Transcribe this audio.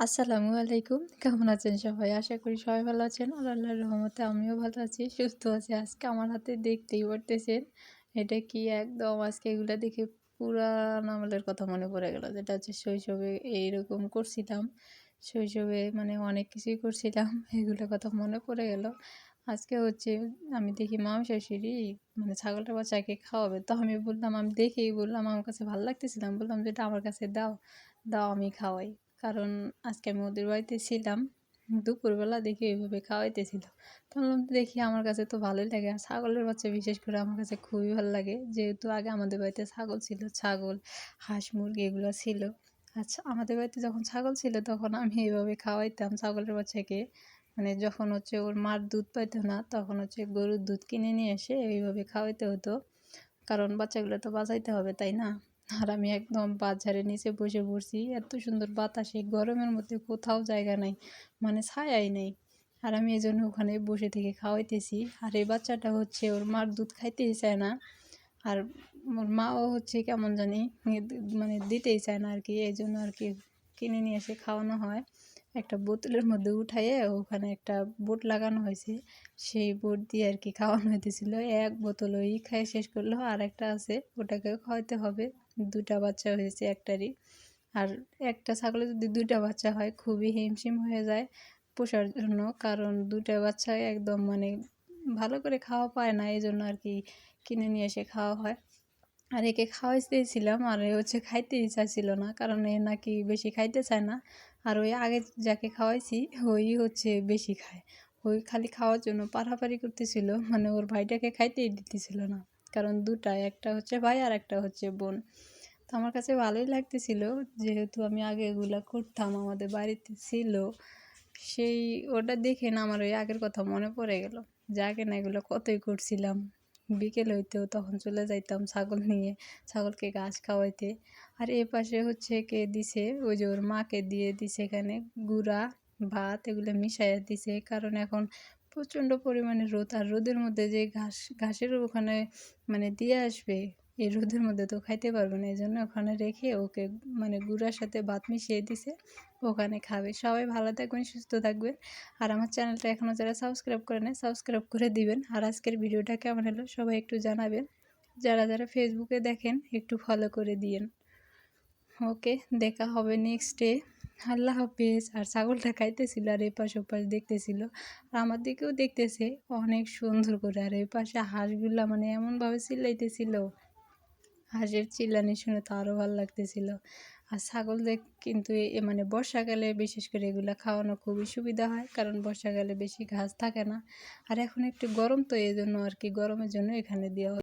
আসসালামু আলাইকুম। কেমন আছেন সবাই? আশা করি সবাই ভালো আছেন। আর আল্লাহর রহমতে আমিও ভালো আছি, সুস্থ আছি। আজকে আমার হাতে দেখতেই পারতেছেন, এটা কি একদম? আজকে এগুলো দেখে পুরান আমলের কথা মনে পড়ে গেল, যেটা হচ্ছে শৈশবে এইরকম করছিলাম। শৈশবে মানে অনেক কিছুই করছিলাম, এগুলোর কথা মনে পড়ে গেল। আজকে হচ্ছে আমি দেখি মাম শাশুড়ি মানে ছাগলটা বাচ্চাকে খাওয়াবে। তো আমি বললাম, আমি দেখেই বললাম, আমার কাছে ভালো লাগতেছিলাম বললাম, যেটা আমার কাছে দাও দাও, আমি খাওয়াই। কারণ আজকে আমি ওদের বাড়িতে ছিলাম, দুপুরবেলা দেখি এইভাবে খাওয়াইতেছিল। তখন দেখি, আমার কাছে তো ভালোই লাগে। আর ছাগলের বাচ্চা বিশেষ করে আমার কাছে খুবই ভালো লাগে। যেহেতু আগে আমাদের বাড়িতে ছাগল ছিল, ছাগল, হাঁস, মুরগি এগুলো ছিল। আচ্ছা আমাদের বাড়িতে যখন ছাগল ছিল, তখন আমি এইভাবে খাওয়াইতাম ছাগলের বাচ্চাকে। মানে যখন হচ্ছে ওর মার দুধ পাইতো না, তখন হচ্ছে গরুর দুধ কিনে নিয়ে এসে এইভাবে খাওয়াইতে হতো। কারণ বাচ্চাগুলো তো বাঁচাইতে হবে, তাই না? আর আমি একদম বাজারের নিচে বসে পড়ছি। এত সুন্দর বাতাসে, গরমের মধ্যে কোথাও জায়গা নাই মানে ছায়াই নেই। আর আমি এই জন্য ওখানে বসে থেকে খাওয়াইতেছি। আর এই বাচ্চাটা হচ্ছে ওর মার দুধ খাইতেই চায় না। আর ওর মাও হচ্ছে কেমন জানি মানে দিতেই চায় না আর কি এই জন্য আর কি কিনে নিয়ে এসে খাওয়ানো হয়। একটা বোতলের মধ্যে উঠাইয়ে ওখানে একটা বোট লাগানো হয়েছে। সেই বোট দিয়ে আর কি খাওয়ানো হইতেছিল। এক বোতল ওই খাই শেষ করল। আর একটা আছে, ওটাকেও খাওয়াতে হবে। দুটা বাচ্চা হয়েছে একটারই। আর একটা ছাগলে যদি দুইটা বাচ্চা হয়, খুবই হিমশিম হয়ে যায় পোষার জন্য। কারণ দুটা বাচ্চা একদম মানে ভালো করে খাওয়া পায় না এই জন্য আর কি কিনে নিয়ে এসে খাওয়া হয়। আর একে খাওয়াইতেছিলাম আর এ হচ্ছে খাইতেই চাইছিল না, কারণ এ নাকি বেশি খাইতে চায় না। আর ওই আগে যাকে খাওয়াইছি, ওই হচ্ছে বেশি খায়। ওই খালি খাওয়ার জন্য পারাপারি করতেছিল মানে ওর ভাইটাকে খাইতেই দিতেছিল না। কারণ দুটা একটা হচ্ছে ভাই আর একটা হচ্ছে বোন। তো আমার কাছে ভালোই লাগতেছিল, যেহেতু আমি আগে এগুলো করতাম, আমাদের বাড়িতে ছিল, সেই ওটা দেখে না আমার ওই আগের কথা মনে পড়ে গেল। যে আগে না, এগুলো কতই করছিলাম। বিকেল হইতেও তখন চলে যাইতাম ছাগল নিয়ে, ছাগলকে ঘাস খাওয়াইতে। আর এ পাশে হচ্ছে কে দিছে, ওই যে ওর মাকে দিয়ে দিছে এখানে গুঁড়া, ভাত এগুলো মিশাইয়া দিছে। কারণ এখন প্রচণ্ড পরিমাণে রোদ, আর রোদের মধ্যে যে ঘাস, ঘাসের ওখানে মানে দিয়ে আসবে, এই রোদের মধ্যে তো খাইতে পারবে না এই জন্য ওখানে রেখে ওকে মানে গুড়ার সাথে ভাত মিশিয়ে দিছে, ওখানে খাবে। সবাই ভালো থাকবেন, সুস্থ থাকবেন, আর আমার চ্যানেলটা এখনও যারা সাবস্ক্রাইব করে নেয় সাবস্ক্রাইব করে দিবেন, আর আজকের ভিডিওটা কেমন হলো সবাই একটু জানাবেন, যারা যারা ফেসবুকে দেখেন, একটু ফলো করে দিয়েন। ওকে দেখা হবে নেক্সট ডে আল্লাহ হাফিজ। আর ছাগলটা খাইতেছিল আর এই পাশ ওপাশ দেখতেছিল। আর আমার দিকেও দেখতেছে, অনেক সুন্দর করে। আর এই পাশে হাঁসগুলা মানে এমনভাবে চিল্লাইতেছিল। হাঁসের চিল্লানি শুনে তো আরও ভালো লাগতেছিল। আর ছাগলদের কিন্তু মানে বর্ষাকালে বিশেষ করে এগুলো খাওয়ানো খুবই সুবিধা হয়। কারণ বর্ষাকালে বেশি ঘাস থাকে না। আর এখন একটু গরম তো এই জন্য আর কি, গরমের জন্য এখানে দেওয়া